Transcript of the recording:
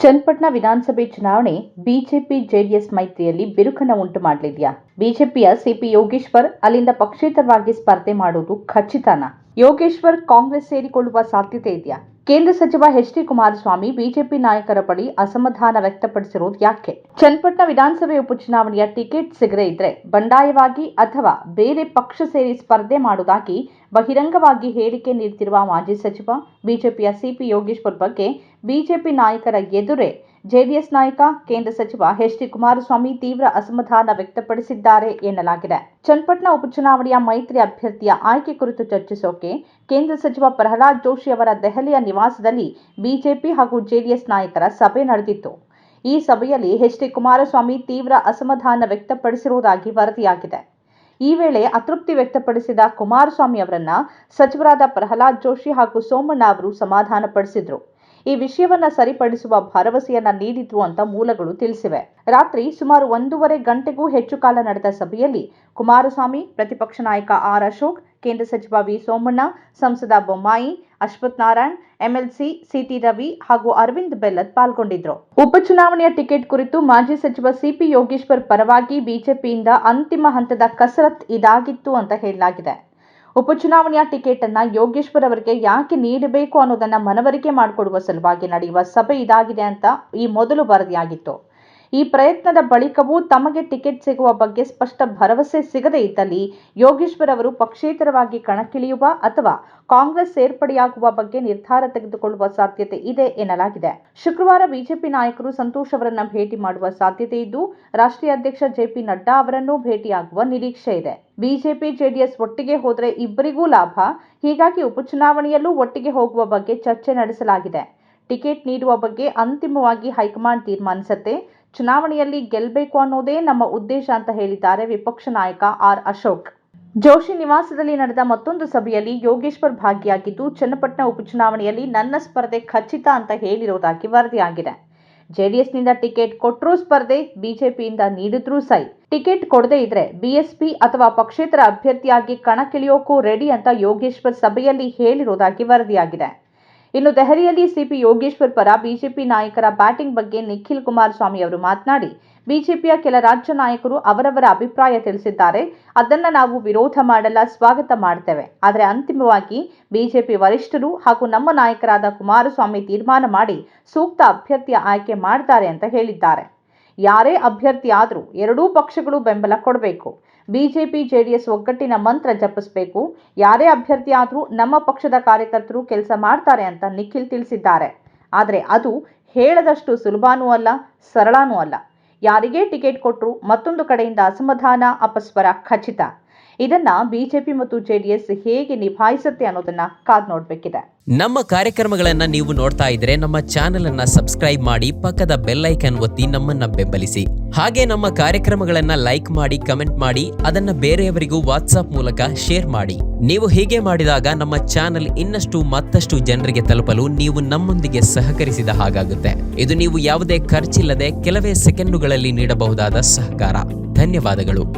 ಚನ್ನಪಟ್ಟಣ ವಿಧಾನಸಭೆ ಚುನಾವಣೆ BJP JDS ಮೈತ್ರಿಯಲ್ಲಿ ಬಿರುಕನ್ನು ಉಂಟು ಮಾಡಲಿದೆಯಾ? ಬಿಜೆಪಿಯ ಸಿಪಿ ಯೋಗೇಶ್ವರ್ ಅಲ್ಲಿಂದ ಪಕ್ಷೇತರವಾಗಿ ಸ್ಪರ್ಧೆ ಮಾಡುವುದು ಖಚಿತನ? ಯೋಗೇಶ್ವರ್ ಕಾಂಗ್ರೆಸ್ ಸೇರಿಕೊಳ್ಳುವ ಸಾಧ್ಯತೆ ಇದೆಯಾ? ಕೇಂದ್ರ ಸಚಿವ ಎಚ್ ಡಿ ಕುಮಾರಸ್ವಾಮಿ, ಬಿಜೆಪಿ ನಾಯಕರ ಬಳಿ ಅಸಮಾಧಾನ ವ್ಯಕ್ತಪಡಿಸಿರುವುದು ಯಾಕೆ? ಚನ್ನಪಟ್ಟಣ ವಿಧಾನಸಭೆ ಉಪಚುನಾವಣೆಯ ಟಿಕೆಟ್ ಸಿಗದೇ ಇದ್ರೆ ಬಂಡಾಯವಾಗಿ ಅಥವಾ ಬೇರೆ ಪಕ್ಷ ಸೇರಿ ಸ್ಪರ್ಧೆ ಮಾಡುವುದಾಗಿ ಬಹಿರಂಗವಾಗಿ ಹೇಳಿಕೆ ನೀಡುತ್ತಿರುವ ಮಾಜಿ ಸಚಿವ, ಬಿಜೆಪಿಯ ಸಿಪಿ ಯೋಗೇಶ್ವರ್ ಬಗ್ಗೆ ಬಿಜೆಪಿ ನಾಯಕರ ಎದುರೇ ಜೆಡಿಎಸ್ ನಾಯಕ, ಕೇಂದ್ರ ಸಚಿವ ಎಚ್ ಡಿ ಕುಮಾರಸ್ವಾಮಿ ತೀವ್ರ ಅಸಮಾಧಾನ ವ್ಯಕ್ತಪಡಿಸಿದ್ದಾರೆ ಎನ್ನಲಾಗಿದೆ. ಚನ್ನಪಟ್ಟಣ ಉಪಚುನಾವಣೆಯ ಮೈತ್ರಿ ಅಭ್ಯರ್ಥಿಯ ಆಯ್ಕೆ ಕುರಿತು ಚರ್ಚಿಸೋಕೆ ಕೇಂದ್ರ ಸಚಿವ ಪ್ರಹ್ಲಾದ್ ಜೋಶಿ ಅವರ ದೆಹಲಿಯ ನಿವಾಸದಲ್ಲಿ ಬಿಜೆಪಿ ಹಾಗೂ ಜೆಡಿಎಸ್ ನಾಯಕರ ಸಭೆ ನಡೆದಿತ್ತು. ಈ ಸಭೆಯಲ್ಲಿ ಎಚ್ ಡಿ ಕುಮಾರಸ್ವಾಮಿ ತೀವ್ರ ಅಸಮಾಧಾನ ವ್ಯಕ್ತಪಡಿಸಿರುವುದಾಗಿ ವರದಿಯಾಗಿದೆ. ಈ ವೇಳೆ ಅತೃಪ್ತಿ ವ್ಯಕ್ತಪಡಿಸಿದ ಕುಮಾರಸ್ವಾಮಿ ಅವರನ್ನ ಸಚಿವರಾದ ಪ್ರಹ್ಲಾದ್ ಜೋಶಿ ಹಾಗೂ ಸೋಮಣ್ಣ ಅವರು ಸಮಾಧಾನಪಡಿಸಿದ್ರು. ಈ ವಿಷಯವನ್ನ ಸರಿಪಡಿಸುವ ಭರವಸೆಯನ್ನ ನೀಡಿದ್ರು ಅಂತ ಮೂಲಗಳು ತಿಳಿಸಿವೆ. ರಾತ್ರಿ ಸುಮಾರು ಒಂದೂವರೆ ಗಂಟೆಗೂ ಹೆಚ್ಚು ಕಾಲ ನಡೆದ ಸಭೆಯಲ್ಲಿ ಕುಮಾರಸ್ವಾಮಿ, ಪ್ರತಿಪಕ್ಷ ನಾಯಕ ಆರ್ ಅಶೋಕ್, ಕೇಂದ್ರ ಸಚಿವ ವಿ ಸೋಮಣ್ಣ, ಸಂಸದ Bommai, Ashwath Narayan, MLC C T Ravi ಹಾಗೂ ಅರವಿಂದ್ ಬೆಲ್ಲದ್ ಪಾಲ್ಗೊಂಡಿದ್ರು. ಉಪಚುನಾವಣೆಯ ಟಿಕೆಟ್ ಕುರಿತು ಮಾಜಿ ಸಚಿವ ಸಿಪಿ ಯೋಗೇಶ್ವರ್ ಪರವಾಗಿ ಬಿಜೆಪಿಯಿಂದ ಅಂತಿಮ ಹಂತದ ಕಸರತ್ ಇದಾಗಿತ್ತು ಅಂತ ಹೇಳಲಾಗಿದೆ. ಉಪಚುನಾವಣೆಯ ಟಿಕೆಟ್ ಅನ್ನ ಯೋಗೇಶ್ವರ್ ಅವರಿಗೆ ಯಾಕೆ ನೀಡಬೇಕು ಅನ್ನೋದನ್ನ ಮನವರಿಕೆ ಮಾಡಿಕೊಡುವ ಸಲುವಾಗಿ ನಡೆಯುವ ಸಭೆ ಇದಾಗಿದೆ ಅಂತ ಈ ಮೊದಲು ವರದಿಯಾಗಿತ್ತು. ಈ ಪ್ರಯತ್ನದ ಬಳಿಕವೂ ತಮಗೆ ಟಿಕೆಟ್ ಸಿಗುವ ಬಗ್ಗೆ ಸ್ಪಷ್ಟ ಭರವಸೆ ಸಿಗದೇ ಇದ್ದಲ್ಲಿ ಯೋಗೇಶ್ವರ್ ಅವರು ಪಕ್ಷೇತರವಾಗಿ ಕಣಕ್ಕಿಳಿಯುವ ಅಥವಾ ಕಾಂಗ್ರೆಸ್ ಸೇರ್ಪಡೆಯಾಗುವ ಬಗ್ಗೆ ನಿರ್ಧಾರ ತೆಗೆದುಕೊಳ್ಳುವ ಸಾಧ್ಯತೆ ಇದೆ ಎನ್ನಲಾಗಿದೆ. ಶುಕ್ರವಾರ ಬಿಜೆಪಿ ನಾಯಕರು ಸಂತೋಷ್ ಅವರನ್ನ ಭೇಟಿ ಮಾಡುವ ಸಾಧ್ಯತೆ ಇದ್ದು, ರಾಷ್ಟ್ರೀಯ ಅಧ್ಯಕ್ಷ ಜೆಪಿ ನಡ್ಡಾ ಅವರನ್ನೂ ಭೇಟಿಯಾಗುವ ನಿರೀಕ್ಷೆ ಇದೆ. ಬಿಜೆಪಿ, ಜೆಡಿಎಸ್ ಒಟ್ಟಿಗೆ ಹೋದರೆ ಇಬ್ಬರಿಗೂ ಲಾಭ. ಹೀಗಾಗಿ ಉಪಚುನಾವಣೆಯಲ್ಲೂ ಒಟ್ಟಿಗೆ ಹೋಗುವ ಬಗ್ಗೆ ಚರ್ಚೆ ನಡೆಸಲಾಗಿದೆ. ಟಿಕೆಟ್ ನೀಡುವ ಬಗ್ಗೆ ಅಂತಿಮವಾಗಿ ಹೈಕಮಾಂಡ್ ತೀರ್ಮಾನಿಸುತ್ತೆ. ಚುನಾವಣೆಯಲ್ಲಿ ಗೆಲ್ಲಬೇಕು ಅನ್ನೋದೇ ನಮ್ಮ ಉದ್ದೇಶ ಅಂತ ಹೇಳಿದ್ದಾರೆ ವಿಪಕ್ಷ ನಾಯಕ ಆರ್ ಅಶೋಕ್. ಜೋಶಿ ನಿವಾಸದಲ್ಲಿ ನಡೆದ ಮತ್ತೊಂದು ಸಭೆಯಲ್ಲಿ ಯೋಗೇಶ್ವರ್ ಭಾಗಿಯಾಗಿದ್ದು, ಚನ್ನಪಟ್ಟಣ ಉಪಚುನಾವಣೆಯಲ್ಲಿ ನನ್ನ ಸ್ಪರ್ಧೆ ಖಚಿತ ಅಂತ ಹೇಳಿರುವುದಾಗಿ ವರದಿಯಾಗಿದೆ. ಜೆಡಿಎಸ್ನಿಂದ ಟಿಕೆಟ್ ಕೊಟ್ಟರೂ ಸ್ಪರ್ಧೆ, ಬಿಜೆಪಿಯಿಂದ ನೀಡಿದ್ರೂ ಸೈ. ಟಿಕೆಟ್ ಕೊಡದೇ ಇದ್ರೆ ಬಿಎಸ್ಪಿ ಅಥವಾ ಪಕ್ಷೇತರ ಅಭ್ಯರ್ಥಿಯಾಗಿ ಕಣಕ್ಕಿಳಿಯೋಕ್ಕೂ ರೆಡಿ ಅಂತ ಯೋಗೇಶ್ವರ್ ಸಭೆಯಲ್ಲಿ ಹೇಳಿರುವುದಾಗಿ ವರದಿಯಾಗಿದೆ. ಇನ್ನು ದೆಹಲಿಯಲ್ಲಿ ಸಿಪಿ ಯೋಗೇಶ್ವರ್ ಪರ ಬಿಜೆಪಿ ನಾಯಕರ ಬ್ಯಾಟಿಂಗ್ ಬಗ್ಗೆ ನಿಖಿಲ್ ಕುಮಾರಸ್ವಾಮಿ ಅವರು ಮಾತನಾಡಿ, ಬಿಜೆಪಿಯ ಕೆಲ ರಾಜ್ಯ ನಾಯಕರು ಅವರವರ ಅಭಿಪ್ರಾಯ ತಿಳಿಸಿದ್ದಾರೆ. ಅದನ್ನ ನಾವು ವಿರೋಧ ಮಾಡಲ್ಲ, ಸ್ವಾಗತ ಮಾಡ್ತೇವೆ. ಆದರೆ ಅಂತಿಮವಾಗಿ ಬಿಜೆಪಿ ವರಿಷ್ಠರು ಹಾಗೂ ನಮ್ಮ ನಾಯಕರಾದ ಕುಮಾರಸ್ವಾಮಿ ತೀರ್ಮಾನ ಮಾಡಿ ಸೂಕ್ತ ಅಭ್ಯರ್ಥಿಯ ಆಯ್ಕೆ ಮಾಡ್ತಾರೆ ಅಂತ ಹೇಳಿದ್ದಾರೆ. ಯಾರೇ ಅಭ್ಯರ್ಥಿ ಆದರೂ ಎರಡೂ ಪಕ್ಷಗಳು ಬೆಂಬಲ ಕೊಡಬೇಕು. ಬಿಜೆಪಿ, ಜೆಡಿಎಸ್ ಒಗ್ಗಟ್ಟಿನ ಮಂತ್ರ ಜಪಿಸಬೇಕು. ಯಾರೇ ಅಭ್ಯರ್ಥಿ ಆದರೂ ನಮ್ಮ ಪಕ್ಷದ ಕಾರ್ಯಕರ್ತರು ಕೆಲಸ ಮಾಡ್ತಾರೆ ಅಂತ ನಿಖಿಲ್ ತಿಳಿಸಿದ್ದಾರೆ. ಆದರೆ ಅದು ಹೇಳದಷ್ಟು ಸುಲಭನೂ ಅಲ್ಲ, ಸರಳನೂ ಅಲ್ಲ. ಯಾರಿಗೇ ಟಿಕೆಟ್ ಕೊಟ್ಟರು ಮತ್ತೊಂದು ಕಡೆಯಿಂದ ಅಸಮಾಧಾನ, ಅಪಸ್ವರ ಖಚಿತ. ಇದನ್ನ ಬಿಜೆಪಿ ಮತ್ತು ಜೆಡಿಎಸ್ ಹೇಗೆ ನಿಭಾಯಿಸುತ್ತೆ ಅನ್ನೋದನ್ನ ಕಾದ್ ನೋಡ್ಬೇಕಿದೆ. ನಮ್ಮ ಕಾರ್ಯಕ್ರಮಗಳನ್ನ ನೀವು ನೋಡ್ತಾ ಇದ್ರೆ ನಮ್ಮ ಚಾನೆಲ್ ಅನ್ನ ಸಬ್ಸ್ಕ್ರೈಬ್ ಮಾಡಿ ಪಕ್ಕದ ಬೆಲ್ ಐಕನ್ ಒತ್ತಿ ನಮ್ಮನ್ನ ಬೆಂಬಲಿಸಿ. ಹಾಗೆ ನಮ್ಮ ಕಾರ್ಯಕ್ರಮಗಳನ್ನ ಲೈಕ್ ಮಾಡಿ, ಕಮೆಂಟ್ ಮಾಡಿ, ಅದನ್ನ ಬೇರೆಯವರಿಗೂ ವಾಟ್ಸ್ಆಪ್ ಮೂಲಕ ಶೇರ್ ಮಾಡಿ. ನೀವು ಹೀಗೆ ಮಾಡಿದಾಗ ನಮ್ಮ ಚಾನೆಲ್ ಇನ್ನಷ್ಟು ಮತ್ತಷ್ಟು ಜನರಿಗೆ ತಲುಪಲು ನೀವು ನಮ್ಮೊಂದಿಗೆ ಸಹಕರಿಸಿದ ಹಾಗಾಗುತ್ತೆ. ಇದು ನೀವು ಯಾವುದೇ ಖರ್ಚಿಲ್ಲದೆ ಕೆಲವೇ ಸೆಕೆಂಡುಗಳಲ್ಲಿ ನೀಡಬಹುದಾದ ಸಹಕಾರ. ಧನ್ಯವಾದಗಳು.